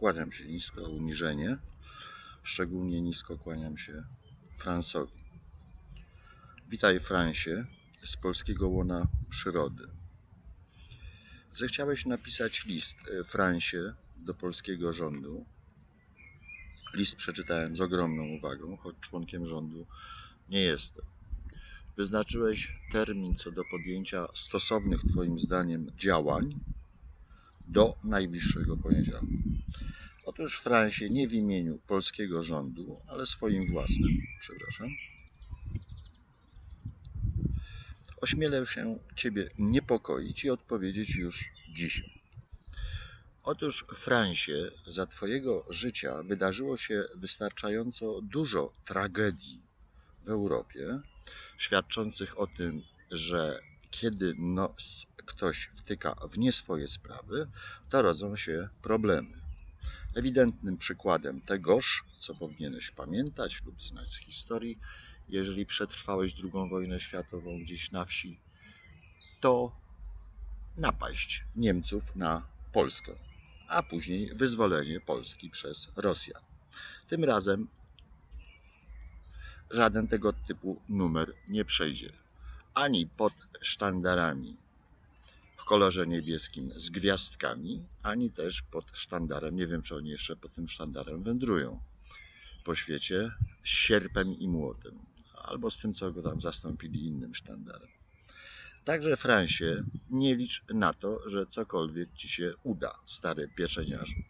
Kłaniam się nisko, uniżenie. Szczególnie nisko kłaniam się Fransowi. Witaj, Fransie, z polskiego łona przyrody. Zechciałeś napisać list, e, Fransie, do polskiego rządu. List przeczytałem z ogromną uwagą, choć członkiem rządu nie jestem. Wyznaczyłeś termin co do podjęcia stosownych, Twoim zdaniem, działań do najbliższego poniedziałku. Otóż Fransie nie w imieniu polskiego rządu, ale swoim własnym, przepraszam, ośmielę się Ciebie niepokoić i odpowiedzieć już dzisiaj. Otóż, Fransie, za Twojego życia wydarzyło się wystarczająco dużo tragedii w Europie, świadczących o tym, że kiedy nos ktoś wtyka w nie swoje sprawy, to rodzą się problemy. Ewidentnym przykładem tegoż, co powinieneś pamiętać lub znać z historii, jeżeli przetrwałeś II wojnę światową gdzieś na wsi, to napaść Niemców na Polskę, a później wyzwolenie Polski przez Rosjan. Tym razem żaden tego typu numer nie przejdzie ani pod sztandarami w kolorze niebieskim z gwiazdkami, ani też pod sztandarem, nie wiem czy oni jeszcze pod tym sztandarem wędrują po świecie, z sierpem i młotem, albo z tym, co go tam zastąpili innym sztandarem. Także Fransie, nie licz na to, że cokolwiek ci się uda, stary pieczeniarzu.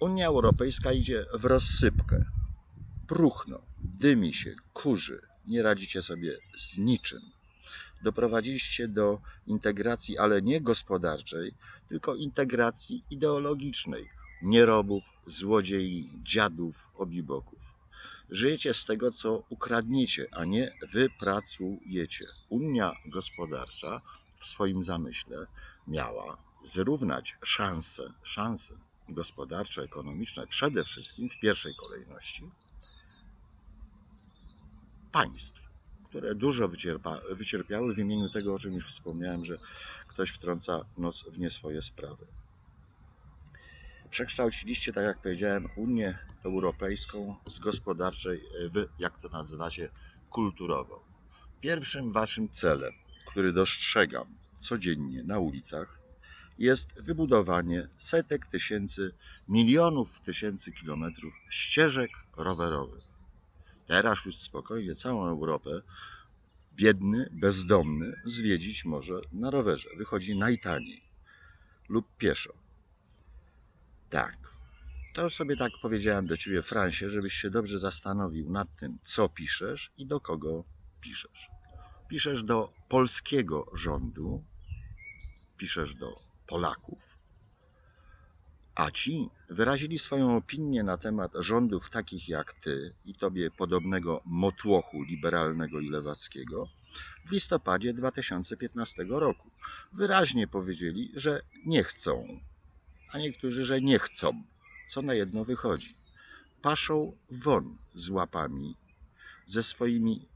Unia Europejska idzie w rozsypkę. Próchno, dymi się, kurzy, nie radzicie sobie z niczym. Doprowadziliście do integracji, ale nie gospodarczej, tylko integracji ideologicznej. Nierobów, złodziei, dziadów, obiboków. Żyjecie z tego, co ukradniecie, a nie wypracujecie. Unia gospodarcza w swoim zamyśle miała zrównać szanse, szanse gospodarcze, ekonomiczne, przede wszystkim w pierwszej kolejności państw, które dużo wycierpa, wycierpiały w imieniu tego, o czym już wspomniałem, że ktoś wtrąca nos w nie swoje sprawy. Przekształciliście, tak jak powiedziałem, Unię Europejską z gospodarczej w, jak to nazywacie, kulturową. Pierwszym waszym celem, który dostrzegam codziennie na ulicach, jest wybudowanie setek tysięcy, milionów tysięcy kilometrów ścieżek rowerowych. Teraz już spokojnie całą Europę biedny, bezdomny zwiedzić może na rowerze. Wychodzi najtaniej lub pieszo. Tak. To sobie tak powiedziałem do ciebie, Fransie, żebyś się dobrze zastanowił nad tym, co piszesz i do kogo piszesz. Piszesz do polskiego rządu, piszesz do Polaków, a ci wyrazili swoją opinię na temat rządów takich jak ty i tobie podobnego motłochu liberalnego i lewackiego w listopadzie 2015 roku. Wyraźnie powiedzieli, że nie chcą, a niektórzy, że nie chcą, co na jedno wychodzi. Paszą won z łapami, ze swoimi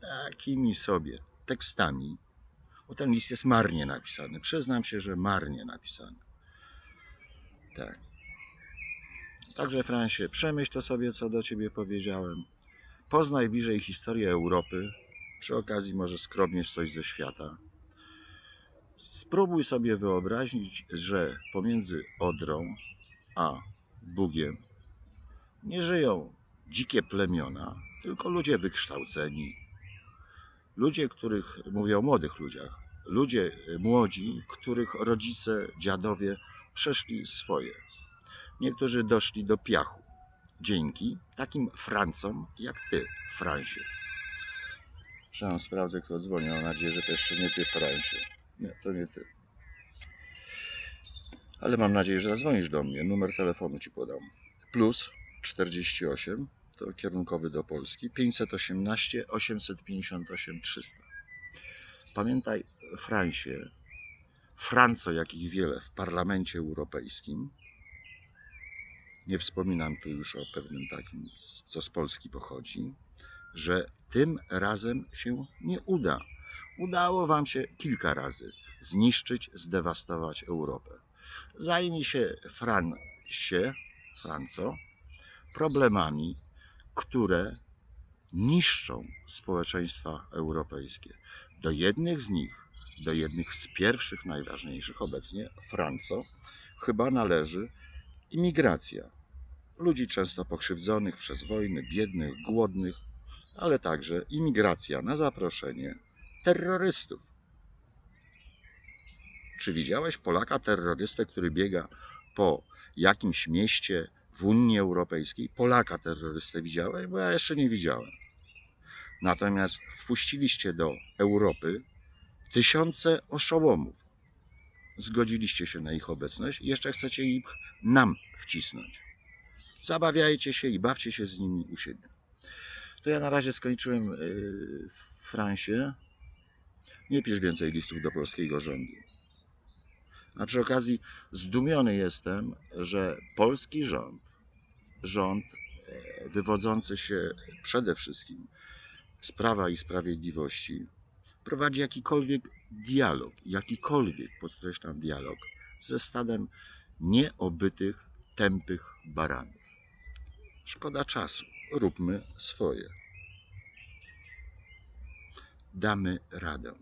takimi sobie tekstami, bo ten list jest marnie napisany. Przyznam się, że marnie napisany. Tak. Także, Fransie, przemyśl to sobie, co do ciebie powiedziałem. Poznaj bliżej historię Europy. Przy okazji może skrobniesz coś ze świata. Spróbuj sobie wyobrazić, że pomiędzy Odrą a Bugiem nie żyją dzikie plemiona, tylko ludzie wykształceni. Ludzie, których, mówię o młodych ludziach, ludzie młodzi, których rodzice, dziadowie przeszli swoje. Niektórzy doszli do piachu. Dzięki takim Francom jak ty, Francie. Przynajmniej sprawdzę, kto dzwoni. Mam nadzieję, że to jeszcze nie ty, Francie. Nie, to nie ty. Ale mam nadzieję, że zadzwonisz do mnie. Numer telefonu ci podam. Plus 48, to kierunkowy do Polski, 518 858 300. Pamiętaj, Francie, Franco, jakich wiele w Parlamencie Europejskim, nie wspominam tu już o pewnym takim, co z Polski pochodzi, że tym razem się nie uda. Udało wam się kilka razy zniszczyć, zdewastować Europę. Zajmij się Fran się, Franco, problemami, które niszczą społeczeństwa europejskie. Do jednych z nich, do jednych z pierwszych, najważniejszych obecnie, Franco, chyba należy imigracja. Ludzi często pokrzywdzonych przez wojny, biednych, głodnych, ale także imigracja na zaproszenie terrorystów. Czy widziałeś Polaka terrorystę, który biega po jakimś mieście w Unii Europejskiej? Polaka terrorystę widziałeś? Bo ja jeszcze nie widziałem. Natomiast wpuściliście do Europy tysiące oszołomów. Zgodziliście się na ich obecność i jeszcze chcecie ich nam wcisnąć. Zabawiajcie się i bawcie się z nimi u siebie. To ja na razie skończyłem yy, w Francie. Nie pisz więcej listów do polskiego rządu. A przy okazji zdumiony jestem, że polski rząd, rząd e, wywodzący się przede wszystkim z Prawa i Sprawiedliwości, prowadzi jakikolwiek dialog, jakikolwiek, podkreślam, dialog ze stadem nieobytych, tępych baranów. Szkoda czasu, róbmy swoje. Damy radę.